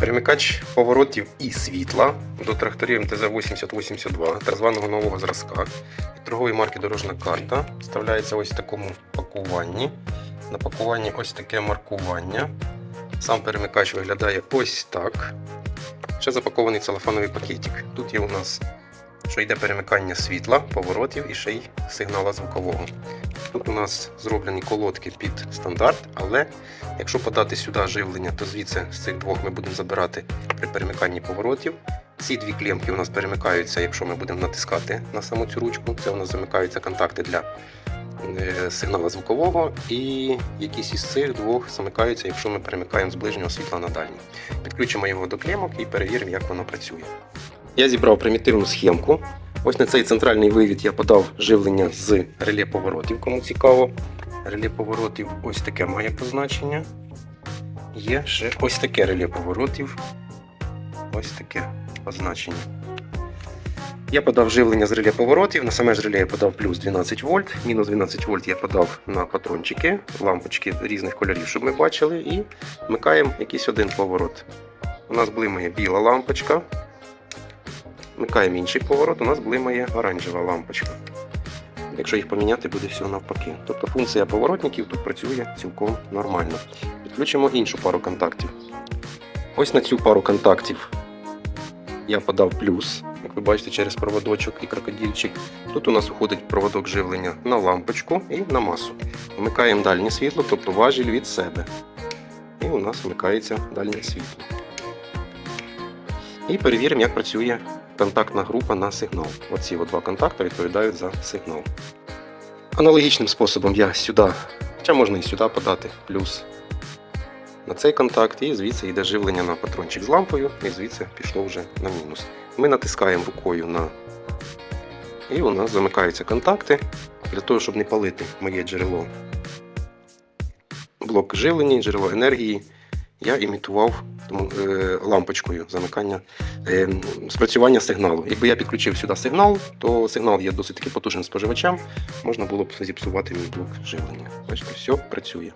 Перемикач поворотів і світла до тракторів МТЗ-8082 так званого нового зразка. Від торгової марки Дорожна карта вставляється ось в такому пакуванні. На пакуванні ось таке маркування. Сам перемикач виглядає ось так. Ще запакований целофановий пакетик. Тут є у нас, що йде перемикання світла, поворотів і ще й сигнала звукового. Тут у нас зроблені колодки під стандарт, але якщо подати сюди живлення, то звідси з цих двох ми будемо забирати при перемиканні поворотів. Ці дві клемки у нас перемикаються, якщо ми будемо натискати на саму цю ручку. Це у нас замикаються контакти для е, сигнала звукового, і якісь із цих двох замикаються, якщо ми перемикаємо з ближнього світла на дальній. Підключимо його до клемок і перевіримо, як воно працює. Я зібрав примітивну схемку. Ось на цей центральний вивід я подав живлення з реле поворотів, кому цікаво. Реле поворотів ось таке має позначення. Є ще ось таке реле поворотів. Ось таке позначення. Я подав живлення з реле поворотів. На саме ж реле я подав плюс 12 вольт, мінус 12 вольт я подав на патрончики, лампочки різних кольорів, щоб ми бачили, і вмикаємо якийсь один поворот. У нас блимає біла лампочка. Вмикаємо інший поворот, у нас блимає оранжева лампочка. Якщо їх поміняти, буде все навпаки. Тобто функція поворотників тут працює цілком нормально. Підключимо іншу пару контактів. Ось на цю пару контактів я подав плюс, як ви бачите, через проводочок і крокодильчик. Тут у нас уходить проводок живлення на лампочку і на масу. Вмикаємо дальнє світло, тобто важіль від себе. І у нас вмикається дальнє світло. І перевіримо, як працює контактна група на сигнал. Оці два контакти відповідають за сигнал. Аналогічним способом я сюди, хоча можна і сюди подати плюс на цей контакт, і звідси йде живлення на патрончик з лампою, і звідси пішло вже на мінус. Ми натискаємо рукою на. І у нас замикаються контакти. Для того, щоб не палити моє джерело блок живлення, джерело енергії, я імітував е, лампочкою замикання е, спрацювання сигналу. Якби я підключив сюди сигнал, то сигнал є досить таки потужним споживачем, можна було б зіпсувати мій блок живлення. Бачите, все працює.